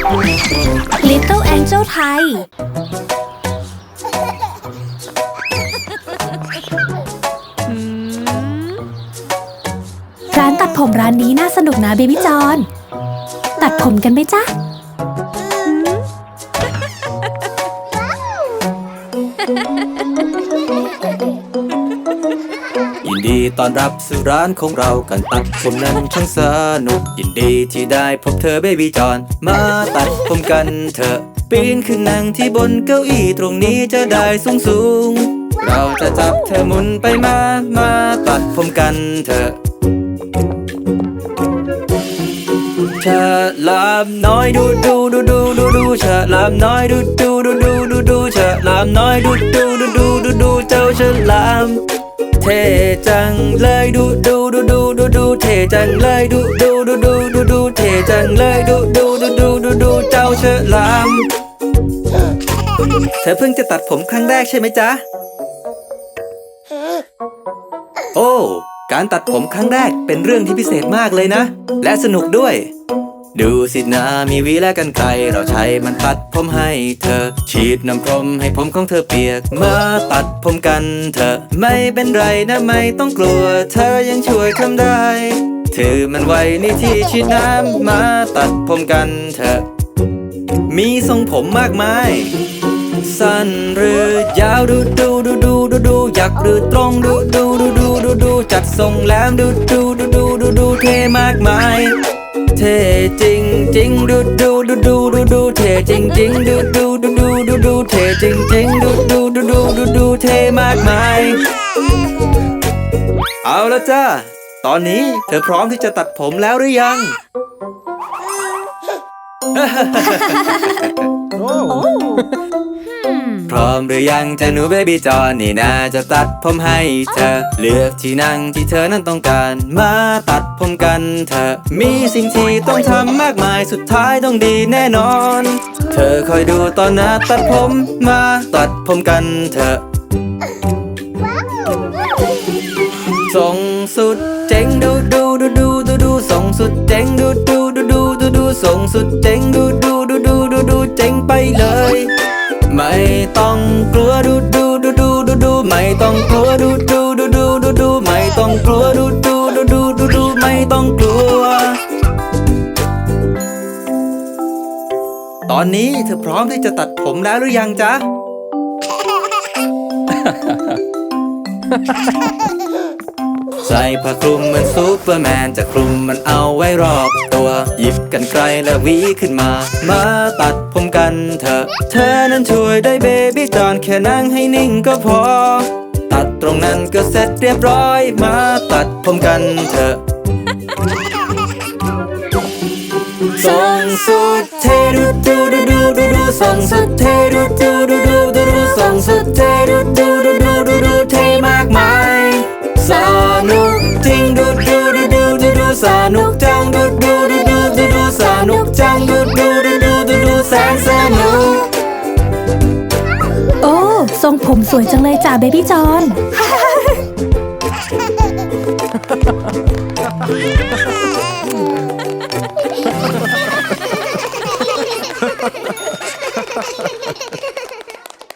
Little Angel ไทย ร้านตัดผมร้านนี้น่าสนุกนะเบบี้จอน ตัดผมกันไหมจ๊ะ ยินดีต้อนรับสู่ร้านของเรากันตัดผมนั้นช่างสนุก ยินดีที่ได้พบเธอเบบี้จอน มาตัดผมกันเถอะ ปีนขึ้นนั่งที่บนเก้าอี้ตรงนี้จะได้สูงสูงเราจะจับเธอหมุนไปมา มาตัดผมกันเถอะ ฉลามน้อยดูดูดูดูดูดูฉลามน้อยดูดูดูดูดูดูฉลามน้อยดูดูดูดูดูดูเจ้าฉลามเท่จังเลยดูดูดูดูดูดูเท่จังเลยดูดูดูดูดูดูเท่จังเลยดูดูดูดูดูดูเจ้าฉลามเธอเพิ่งจะตัดผมครั้งแรกใช่ไหมจ๊ะ โอ้ การตัดผมครั้งแรกเป็นเรื่องที่พิเศษมากเลยนะ และสนุกด้วย ดูสินะมีวีและกันไกรเราใช้มันตัดผมให้เธอ ฉีดน้ำพรมให้ผมของเธอเปียก มาตัดผมกันเถอไม่เป็นไรนะไม่ต้องกลัว เธอยังช่วยทำได้ ถือมันไว้ในที่ฉีดน้ำมาตัดผมกันเถอะมีทรงผมมากมาย สั้นหรือยาวดูดูดูดูดูดูอยากหรือตรงดูดูดูดูดูดูจัดทรงแหลมดูดูดูดูดูดูเท่มากมาย เท่จริงจริงดูดูดูดูดูดูเท่จริงจริงดูดูดูดูดูดูเท่จริงจริงดูดูดูดูดูดูเท่มากมาย เอาละจ้าตอนนี้เธอพร้อมที่จะตัดผมแล้วหรือยัง มหรือยังจะหนูเบบี้จอนนี่นาจะตัดผมให้เธอ เลือกที่นั่งที่เธอนั้นต้องการ มาตัดผมกันเถอมีสิ่งที่ต้องทำมากมายสุดท้ายต้องดีแน่นอน เธอคอยดูตอนนาตัดผมมาตัดผมกันเถอส่งสุดเจ๋งดูดูดูดูดูดูส่งสุดเจ๋งดูดูดูดูดูดูส่งสุดเจ๋งดูดูดูดูดูดูเจ๋งไปเลย ไม่ต้องกลัวดูดูดูดูดูดูไม่ต้องกลัวดูดูดูดูดูดูไม่ต้องกลัวดูดูดูดูดูดูไม่ต้องกลัว ตอนนี้เธอพร้อมที่จะตัดผมแล้วหรือยังจ๊ะ ใส่ผ้าคลุมเหมือนซูเปอร์แมนจะคลุมมันเอาไว้รอบตัว หยิบกันไกลและวีขึ้นมา มาตัดผมกันเถอะ เธอนั้นช่วยได้เบบี้จอนแค่นั่งให้นิ่งก็พอ ตัดตรงนั้นก็เสร็จเรียบร้อย มาตัดผมกันเถอะส่งสุดเทดูดูดูดูดูดูส่งสุดเทดูดูดูดูดูดูส่งสุดเทดูดู ผมสวยจังเลยจ้ะเบบี้จอน